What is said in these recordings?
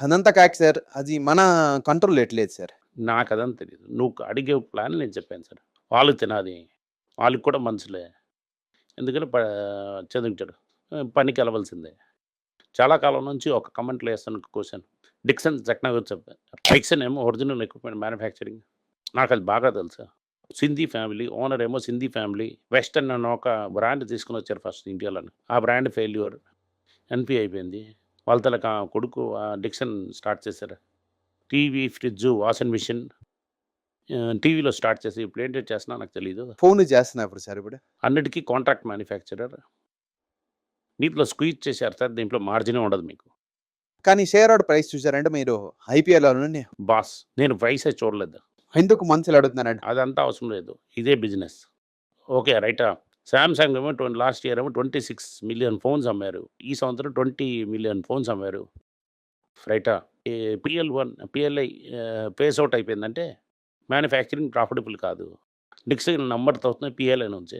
అదంతా కాక సార్ అది మన కంట్రోల్ ఎట్లేదు సార్. నాకు అదంతా తెలియదు నువ్వు అడిగే ప్లాన్ నేను చెప్పాను సార్. వాళ్ళు తినాలి. వాళ్ళకి కూడా మనసులే ఎందుకంటే ప చదివించాడు పనికి వెళ్ళవలసిందే. చాలా కాలం నుంచి ఒక కమెంట్లో వేస్తాను క్వశ్చన్ డిక్సన్ టెక్నాలజీ చెప్పాను డిక్సన్ ఏమో ఒరిజినల్ ఎక్విప్మెంట్ మ్యానుఫ్యాక్చరింగ్ నాకు అది బాగా తెలుసు. సింధీ ఫ్యామిలీ ఓనర్ ఏమో సింధీ ఫ్యామిలీ. వెస్టర్న్ అన్న ఒక బ్రాండ్ తీసుకుని వచ్చారు ఫస్ట్ ఇండియాలో ఆ బ్రాండ్ ఫెయిల్యూర్. ఎన్పి అయిపోయింది. వాళ్ళ తల కొడుకు ఆ డిక్సన్ స్టార్ట్ చేశారు. టీవీ ఫ్రిడ్జ్ వాషింగ్ మిషన్ టీవీలో స్టార్ట్ చేసి ఇప్పుడు ఏంటో చేస్తున్నా నాకు తెలియదు ఫోన్ చేస్తున్నా ఇప్పుడు సార్ ఇప్పుడు. అన్నిటికీ కాంట్రాక్ట్ మ్యానుఫ్యాక్చరర్. దీంట్లో స్క్వీజ్ చేశారు సార్ దీంట్లో మార్జినే ఉండదు మీకు. కానీ షేర్ అవుట్ ప్రైస్ చూసారంటే మీరు ఐపీఎల్ బాస్ నేను ప్రైసే చూడలేదు. ఎందుకు మంత్స్లో అడుగుతున్నారండి? అదంతా అవసరం లేదు. ఇదే బిజినెస్. ఓకే రైటా? శాంసంగ్ ఏమో ట్వంటీ లాస్ట్ ఇయర్ ఏమో ట్వంటీ సిక్స్ మిలియన్ ఫోన్స్ అమ్మారు. ఈ సంవత్సరం ట్వంటీ మిలియన్ ఫోన్స్ అమ్మారు. రైటా? PL one PLI phase out అయిపోయిందంటే మ్యానుఫ్యాక్చరింగ్ ప్రాఫిటబుల్ కాదు. నెక్స్ట్ నంబర్తో వస్తుంది పిఎల్ఐ నుంచి.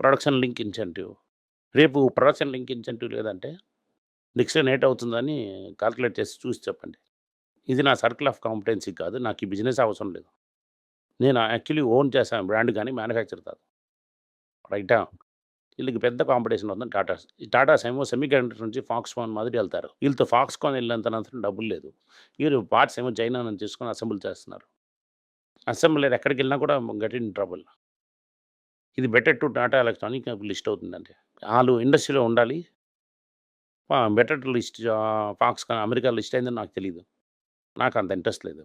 Production link incentive. రేపు ప్రొడక్షన్ లింక్ ఇన్సెంటివ్ లేదంటే డిక్షన్ నేట్ అవుతుందని కాల్కులేట్ చేసి చూసి చెప్పండి. ఇది నా సర్కిల్ ఆఫ్ కాంపిటెన్సీ కాదు నాకు ఈ బిజినెస్ అవసరం లేదు. నేను యాక్చువల్లీ ఓన్ చేశాను బ్రాండ్ కానీ మ్యానుఫ్యాక్చర్ కాదు. రైటా? వీళ్ళకి పెద్ద కాంపిటీషన్ ఉంది టాటాస్ ఈ టాటాస్ ఏమో సెమీ కండక్టర్ నుంచి ఫాక్స్కాన్ మాదిరి వెళ్తారు. వీళ్ళతో ఫాక్స్కాన్ కాన్ మాత్రం డబ్బులు లేదు. వీరు పార్ట్స్ ఏమో చైనా నుంచి తీసుకొని అసెంబ్లీ చేస్తున్నారు. అసెంబ్లీ ఎక్కడికి వెళ్ళినా కూడా గట్ ఇన్ ట్రబుల్. ఇది better to Tata electronic list అవుతుందండి. వాళ్ళు ఇండస్ట్రీలో ఉండాలి. Better list Foxconn America list అయిందని నాకు తెలియదు నాకు అంత ఇంట్రెస్ట్ లేదు.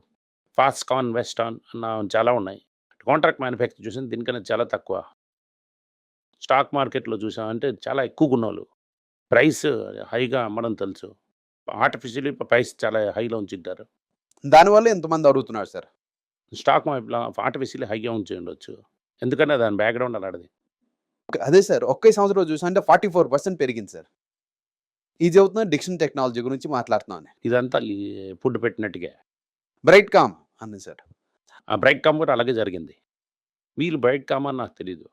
ఫాక్స్కాన్ వెస్టాన్ అన్న చాలా ఉన్నాయి. కాంట్రాక్ట్ మ్యానుఫ్యాక్చర్ చూసిన దీనికన్నా చాలా తక్కువ. స్టాక్ మార్కెట్లో చూసామంటే చాలా ఎక్కువ ఉన్నోళ్ళు ప్రైస్ హైగా అమ్మడం తెలుసు. ఆర్టిఫిషియలీ ప్రైస్ చాలా హైలో ఉంచుంటారు. దానివల్ల ఎంతమంది అడుగుతున్నారు సార్? స్టాక్ ఆర్టిఫిషియలీ హైగా ఉంచి ఉండొచ్చు ఎందుకంటే దాని బ్యాక్గ్రౌండ్ అలాంటిది అదే సార్ ఒకే సంవత్సరం చూసా అంటే ఫార్టీ ఫోర్ పర్సెంట్ పెరిగింది సార్. ఇది అవుతున్న డిక్షన్ టెక్నాలజీ గురించి మాట్లాడుతున్నాను ఇదంతా ఈ ఫుడ్ పెట్టినట్టుగా. బ్రైట్ కామ్ అంది సార్. ఆ బ్రైట్ కామ్ కూడా అలాగే జరిగింది. వీళ్ళు బ్రైట్ కామ్ అని నాకు తెలియదు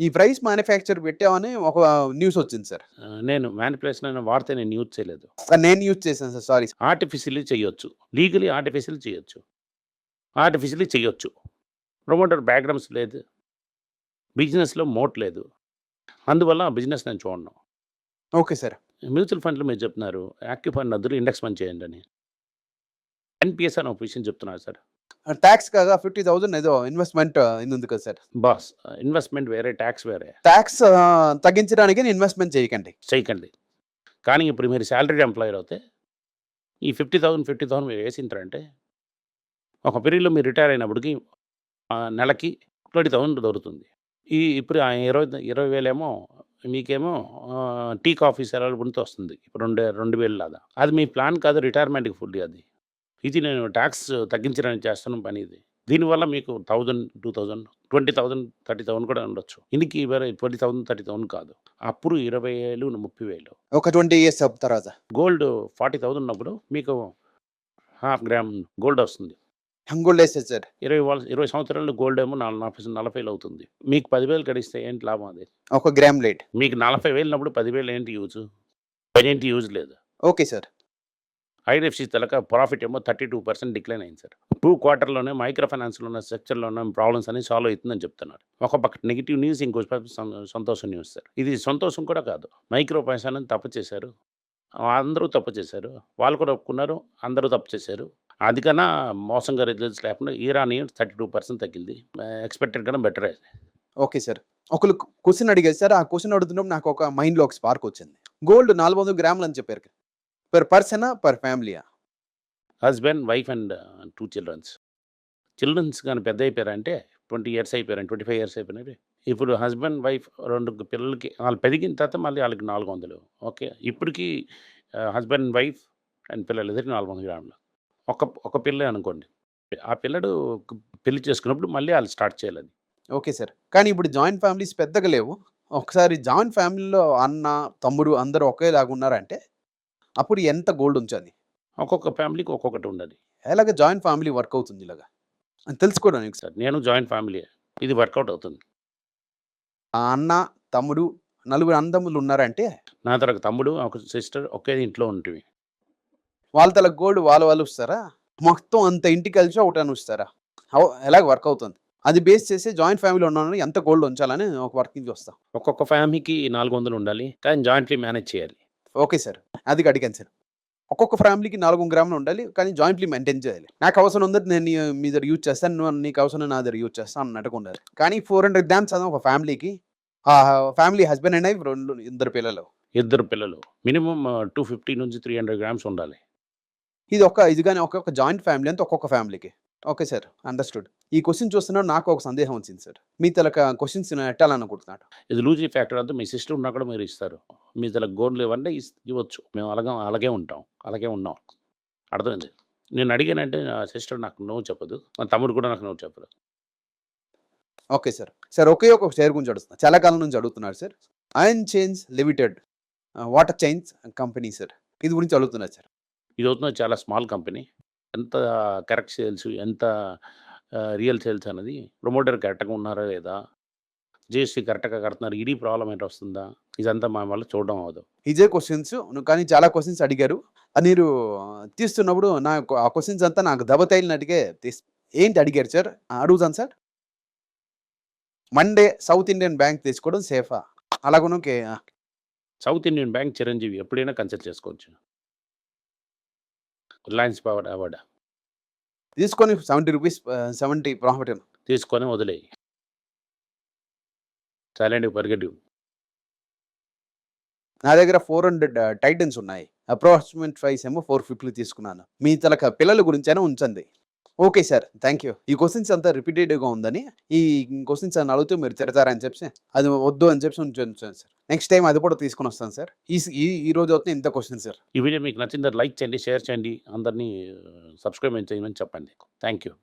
ఈ ప్రైస్ మ్యానుఫ్యాక్చర్ పెట్టామని ఒక న్యూస్ వచ్చింది సార్. నేను మ్యానిపులేషన్ అయిన వాడితే నేను యూజ్ చేయలేదు. నేను యూజ్ చేశాను సార్ సారీ. ఆర్టిఫిషియలీ చేయొచ్చు. లీగలీ ఆర్టిఫిషియల్ చేయొచ్చు. ఆర్టిఫిషియలీ చేయొచ్చు. ప్రమోటర్ బ్యాక్గ్రౌండ్స్ లేదు. బిజినెస్లో మోట్ లేదు. అందువల్ల ఆ బిజినెస్ నేను చూడను. Okay sir. మ్యూచువల్ ఫండ్లు మీరు చెప్తున్నారు యాక్టివ్ ఫండ్ అద్దరు ఇండెక్స్ ఫండ్ చేయండి అని. ఎన్పిఎస్ అని ఒక విషయం చెప్తున్నారు సార్. ట్యాక్స్ కాగా ఫిఫ్టీ థౌసండ్ ఏదో ఇన్వెస్ట్మెంట్ ఉంది కదా సార్. బాస్ ఇన్వెస్ట్మెంట్ వేరే ట్యాక్స్ వేరే. ట్యాక్స్ తగ్గించడానికి ఇన్వెస్ట్మెంట్ చేయకండి. చేయకండి. కానీ ఇప్పుడు మీరు శాలరీ ఎంప్లాయర్ అవుతే ఈ ఫిఫ్టీ థౌసండ్ ఫిఫ్టీ థౌసండ్ మీరు వేసింటారంటే ఒక పీరియడ్లో మీరు రిటైర్ అయినప్పటికి నెలకి ట్వంటీ థౌసండ్ దొరుకుతుంది. ఈ ఇప్పుడు ఇరవై ఇరవై వేలేమో మీకేమో టీ కాఫీ సెలవులతో వస్తుంది. ఇప్పుడు రెండు రెండు వేలు లాగా. అది మీ ప్లాన్ కాదు రిటైర్మెంట్కి ఫుడ్ అది. ఇది నేను ట్యాక్స్ తగ్గించడానికి చేస్తున్న పని ఇది. దీనివల్ల మీకు thousand two thousand twenty thousand thirty thousand కూడా ఉండొచ్చు. ఇందుకు వేరే ట్వంటీ థౌసండ్ థర్టీ థౌసండ్ కాదు. అప్పుడు ఇరవై వేలు ముప్పై వేలు. ఒక ట్వంటీ ఇయర్స్ తర్వాత గోల్డ్ ఫార్టీ థౌసండ్ ఉన్నప్పుడు మీకు హాఫ్ గ్రామ్ గోల్డ్ వస్తుంది. గోల్డ్ వేసేది సార్. ఇరవై ఇరవై సంవత్సరాలు గోల్డ్ ఏమో నాలుగు నలభై నలభైలు అవుతుంది. మీకు పదివేలు గడిస్తే ఏంటి లాభం అది? ఒక గ్రామ్ లేట్ మీకు నలభై వేలు ఉన్నప్పుడు పదివేలు ఏంటి యూజ్? ఏంటి యూజ్ లేదు. Okay sir. ఐడిఎఫ్సి తలక ప్రాఫిట్ ఏమో థర్టీ టూ పర్సెంట్ డిక్లైన్ అయింది సార్. టూ క్వార్టర్లోనే మైక్రో ఫైనాన్స్లో ఉన్న సెక్టర్లో ఉన్న ప్రాబ్లమ్స్ అన్ని సాల్వ్ అవుతుందని చెప్తున్నారు. ఒక పక్క నెగిటివ్ న్యూస్ ఇంకో సంతోషం న్యూస్ సార్. ఇది సంతోషం కూడా కాదు. మైక్రో ఫైనాన్స్ తప్పు చేశారు. అందరూ తప్పు చేశారు. వాళ్ళు కూడా ఒప్పుకున్నారు. అందరూ తప్పు చేశారు. అది కన్నా మోసంగా రిజల్ట్స్ లేకుండా ఈరాన్ థర్టీ టూ పర్సెంట్ తగ్గింది. ఎక్స్పెక్టెడ్ కన్నా బెటర్ ఓకే సార్. ఒకళ్ళు క్వశ్చన్ అడిగారు సార్. ఆ క్వశ్చన్ అడుగుతున్నప్పుడు నాకు ఒక మైండ్లో ఒక స్పార్క్ వచ్చింది. గోల్డ్ నాలుగు వందల గ్రాములు అని చెప్పారు. పర్ పర్సనా per ఫ్యామిలీయా husband wife and two children children కానీ పెద్ద అయిపోయారంటే ట్వంటీ ఇయర్స్ అయిపోయారు ట్వంటీ ఫైవ్ ఇయర్స్ అయిపోయినారు ఇప్పుడు హస్బెండ్ వైఫ్ రెండు పిల్లలకి వాళ్ళు పెరిగిన తర్వాత మళ్ళీ వాళ్ళకి నాలుగు వందలు. ఓకే? ఇప్పటికి హస్బెండ్ వైఫ్ అండ్ పిల్లలు ఇద్దరికి నాలుగు వందల గ్రాములు. ఒక ఒక పిల్ల అనుకోండి. ఆ పిల్లడు పెళ్ళి చేసుకున్నప్పుడు మళ్ళీ వాళ్ళు స్టార్ట్ చేయాలి అది ఓకే సార్. కానీ ఇప్పుడు జాయింట్ ఫ్యామిలీస్ పెద్దగా లేవు. ఒకసారి జాయింట్ ఫ్యామిలీలో అన్న తమ్ముడు అందరూ ఒకేలాగా ఉన్నారంటే అప్పుడు ఎంత గోల్డ్ ఉంచాలి ఒక్కొక్క ఫ్యామిలీకి ఒక్కొక్కటి ఉండాలి ఎలాగ జాయింట్ ఫ్యామిలీ వర్క్ అవుతుంది ఇలాగా? అని తెలుసుకోవడానికి సార్ నేను జాయింట్ ఫ్యామిలీ ఇది వర్కౌట్ అవుతుంది. ఆ అన్న తమ్ముడు నలుగురు అందములు ఉన్నారంటే? నా తరకు తమ్ముడు ఒక సిస్టర్ ఒకే ఇంట్లో ఉంటుంది వాళ్ళ తల గోల్డ్ వాళ్ళ వాళ్ళు ఇస్తారా మొత్తం అంత ఇంటికి కలిసి ఒకటని ఇస్తారా హౌ- ఎలాగ వర్క్ అవుతుంది? అది బేస్ చేసి జాయింట్ ఫ్యామిలీ ఉన్నాను ఎంత గోల్డ్ ఉంచాలని ఒక వర్కింగ్ వస్తాం ఒక్కొక్క ఫ్యామిలీకి నాలుగు వందలు ఉండాలి. కానీ జాయింట్లీ మేనేజ్ చేయాలి. Okay sir. అది అడిగాను సార్. ఒక్కొక్క ఫ్యామిలీకి నాలుగు గ్రాములు ఉండాలి కానీ జాయింట్లీ మెయింటైన్ చేయాలి. నాకు అవసరం ఉంది నేను మీ దగ్గర యూజ్ చేస్తాను నీకు అవసరం నా దగ్గర యూజ్ చేస్తాను అన్నట్టుగా ఉండాలి. కానీ ఫోర్ హండ్రెడ్ గ్రామ్స్ అది ఒక ఫ్యామిలీకి ఆ ఫ్యామిలీ హస్బెండ్ అండ్ వైఫ్ రెండు ఇద్దరు పిల్లలు. ఇద్దరు పిల్లలు. మినిమం టూ ఫిఫ్టీ నుంచి త్రీ హండ్రెడ్ గ్రామ్స్ ఉండాలి. ఇది ఒక ఇది కానీ ఒక్కొక్క జాయింట్ ఫ్యామిలీ అంతా ఒక్కొక్క ఫ్యామిలీకి. Okay sir. అండర్స్టూడ్. ఈ క్వశ్చన్ చూస్తున్నాడు నాకు ఒక సందేహం వచ్చింది సార్. మీ తలక క్వశ్చన్స్ ఎట్టాలనుకుంటున్నాడు? ఇది లూజీ ఫ్యాక్టర్ అంతా మీ సిస్టర్ ఉన్నా కూడా మీరు ఇస్తారు. మీ తల గోల్డ్ ఇవ్వండి ఇవ్వచ్చు. మేము అలాగే అలాగే ఉంటాం. అలాగే ఉన్నాం. అర్థమైంది? నేను అడిగానంటే నా సిస్టర్ నాకు నో చెప్పదు. మా తమ్ముడు కూడా నాకు నో చెప్పదు. Okay sir. సార్ ఒకే ఒక షేర్ గురించి అడుగుతున్నా. చాలా కాలం నుంచి అడుగుతున్నారు sir. Iron chains limited water chains company sir. ఇది గురించి అడుగుతున్నారు సార్. ఇది అవుతున్న చాలా స్మాల్ కంపెనీ. ఎంత కరెక్ట్ సేల్స్ ఎంత రియల్ సేల్స్ అనేది ప్రమోటర్ కరెక్ట్గా ఉన్నారా లేదా? జిఎస్టీ కరెక్ట్గా కడుతున్నారు. ఇది ప్రాబ్లం ఏంటి వస్తుందా? ఇదంతా మా వల్ల చూడడం అవ్వదు. ఇదే క్వశ్చన్స్. కానీ చాలా క్వశ్చన్స్ అడిగారు. మీరు తీస్తున్నప్పుడు నాకు ఆ క్వశ్చన్స్ అంతా నాకు దెబ్బ తగిలినట్టుగా తీస్ ఏంటి అడిగారు సార్? అడుగుతాను sir Monday South Indian Bank తీసుకోవడం సేఫా? అలాగను సౌత్ ఇండియన్ బ్యాంక్ చిరంజీవి ఎప్పుడైనా కన్సల్ట్ చేసుకోవచ్చు. రిలయన్స్ పవర్ అవార్డ్ తీసుకొని సెవెంటీ రూపీస్ సెవెంటీ ప్రాఫిట్ తీసుకొని వదిలేయి. సైలెంట్గా పరిగెట్టు. నా దగ్గర ఫోర్ హండ్రెడ్ టైటన్స్ ఉన్నాయి. అప్రాక్సిమేట్ ప్రైస్ ఏమో ఫోర్ ఫిఫ్టీ తీసుకున్నాను. మీ తలక పిల్లల గురించి అయినా ఉంచండి. Okay sir. Thank you. ఈ క్వశ్చన్స్ అంతా రిపీటెడ్గా ఉందని ఈ క్వశ్చన్స్ అని అడిగితే మీరు తిడతారని చెప్పి అది వద్దు అని చెప్పి ఉంచాను సార్. నెక్స్ట్ టైం అది కూడా తీసుకొని వస్తాను సార్. ఈ ఈ ఈ రోజు అవుతుంది ఇంత క్వశ్చన్ సార్. ఈ వీడియో మీకు నచ్చిందా లైక్ చేయండి షేర్ చేయండి అందరినీ సబ్స్క్రైబ్ చేయమని చెప్పండి. Thank you.